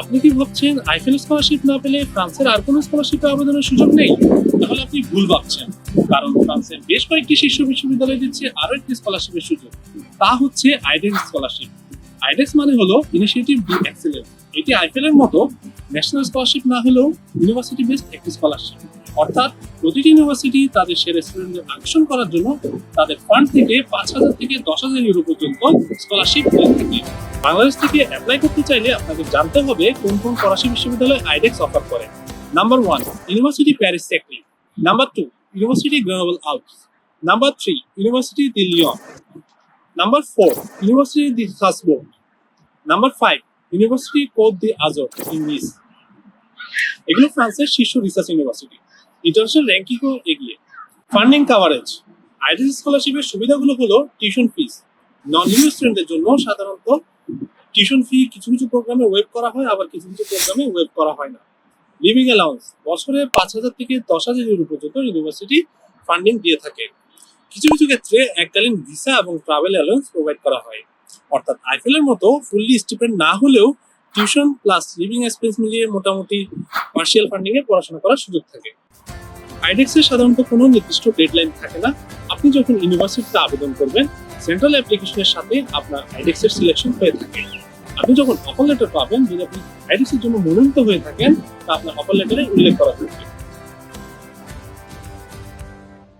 আপনি কি ভাবছেন আইফেল স্কলারশিপ না পেলে ফ্রান্সের আর কোনো স্কলারশিপে আবেদনের সুযোগ নেই? তাহলে আপনি ভুল ভাবছেন, কারণ ফ্রান্সের বেশ কয়েকটি শীর্ষ বিশ্ববিদ্যালয় দিচ্ছে আরও একটি স্কলারশিপের সুযোগ। তা হচ্ছে আইডেন্স স্কলারশিপ আইডেক্স মানে হলো ইনিশিয়েটিভ ডি এক্সেলেন্স এটি আইফেলের মতো ন্যাশনাল স্কলারশিপ না হলেও ইউনিভার্সিটি বেসড একটি স্কলারশিপ অর্থাৎ প্রতিটি ইউনিভার্সিটি তাদের সেরা স্টুডেন্টদের আকর্ষণ করার জন্য তাদের ফান্ড থেকে পাঁচ হাজার থেকে দশ হাজার ইউরো পর্যন্ত স্কলারশিপ দিয়ে থাকে। বাংলাদেশ থেকে অ্যাপ্লাই করতে চাইলে আপনাকে জানতে হবে কোন কোন ফরাসি বিশ্ববিদ্যালয় আইডেক্স অফার করে। Number one university Paris technique number two university global outs number three university de Lyon number four university de সাসবোর্ড number five university Cote de Azur in এগুলো ফ্রান্সের শীর্ষ রিসার্চ ইউনিভার্সিটি ইন্টারন্যাশনাল র্যাঙ্কিংও এগিয়ে। Funding coverage IDs স্কলারশিপের সুবিধাগুলো হলো tuition fees non you স্টুডেন্টদের জন্য সাধারণত টিউশন ফি কিছু কিছু প্রোগ্রামে ওয়েব করা হয়, আবার কিছু কিছু প্রোগ্রামে ওয়েব করা হয় না। লিভিং অ্যালাউন্স বছরে পাঁচ হাজার থেকে দশ হাজার ইউরো পর্যন্ত ইউনিভার্সিটি ফান্ডিং দিয়ে থাকে। কিছু কিছু ক্ষেত্রে এককালীন ভিসা এবং ট্রাভেল অ্যালাউন্স প্রোভাইড করা হয়। অর্থাৎ আইফেলের মতো ফুললি স্টিপেন্ড না হলেও টিউশন প্লাস লিভিং এক্সপেন্স মিলিয়ে মোটামুটি পার্সিয়াল ফান্ডিং এ পড়াশোনা করার সুযোগ থাকে। আইডেক্সের সাধারণত কোনো নির্দিষ্ট ডেডলাইন থাকে না। আপনি যখন ইউনিভার্সিটিতে আবেদন করবেন সেন্ট্রাল অ্যাপ্লিকেশনের সাথে আপনার আইডেক্সের সিলেকশন হয়ে থাকে। আপনি যখন অফার লেটার পাবেন, যদি আপনি আইডিসির জন্য মনোনীত হয়ে থাকেন, তা আপনার অফার লেটারে উল্লেখ করা থাকবে